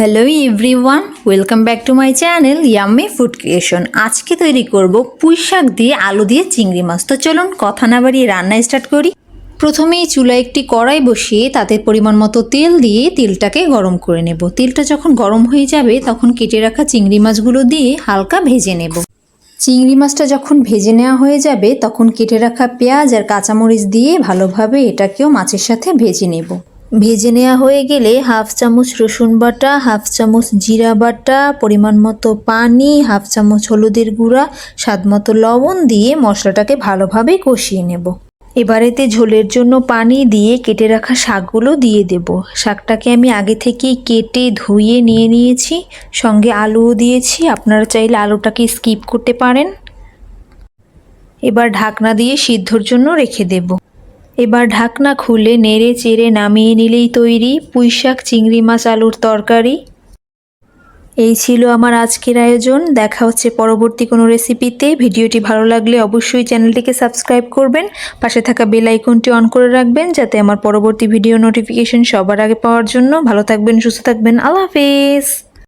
Hello everyone welcome back to my channel yummy food creation আজকে তৈরি করব পুঁই শাক দিয়ে আলু দিয়ে চিংড়ি মাছ। তো চলুন কথা না বাড়িয়ে রান্না স্টার্ট করি। প্রথমেই চুলায় একটি কড়াই বসিয়ে তাতে পরিমাণ মতো তেল দিয়ে তেলটাকে গরম করে নেব। তেলটা যখন গরম হয়ে যাবে, তখন কেটে রাখা চিংড়ি মাছগুলো দিয়ে হালকা ভেজে নেব। চিংড়ি মাছটা যখন ভেজে নেওয়া হয়ে যাবে, তখন কেটে রাখা পেঁয়াজ আর কাঁচামরিচ দিয়ে ভালোভাবে এটাকেও মাছের সাথে ভেজে নেব। ভেজে নেওয়া হয়ে গেলে হাফ চামচ রসুন বাটা, হাফ চামচ জিরা বাটা, পরিমাণ মতো পানি, হাফ চামচ হলুদের গুঁড়া, স্বাদ মতো লবণ দিয়ে মশলাটাকে ভালোভাবে কষিয়ে নেব। এবারেতে ঝোলের জন্য পানি দিয়ে কেটে রাখা শাকগুলো দিয়ে দেব। শাকটাকে আমি আগে থেকেই কেটে ধুয়ে নিয়ে নিয়েছি। সঙ্গে আলুও দিয়েছি। আপনারা চাইলে আলুটাকে স্কিপ করতে পারেন। এবার ঢাকনা দিয়ে সিদ্ধর জন্য রেখে দেব। এবার ঢাকনা খুলে নেড়ে চেড়ে নামিয়ে নিলেই তৈরি পুঁই শাক চিংড়ি মাছ, আলুর তরকারি। এই ছিল আমার আজকের আয়োজন। দেখা হচ্ছে পরবর্তী কোনো রেসিপিতে। ভিডিওটি ভালো লাগলে অবশ্যই চ্যানেলটিকে সাবস্ক্রাইব করবেন। পাশে থাকা বেল আইকনটি অন করে রাখবেন যাতে আমার পরবর্তী ভিডিও নোটিফিকেশন সবার আগে পাওয়ার জন্য। ভালো থাকবেন, সুস্থ থাকবেন। আল্লাহ হাফেজ।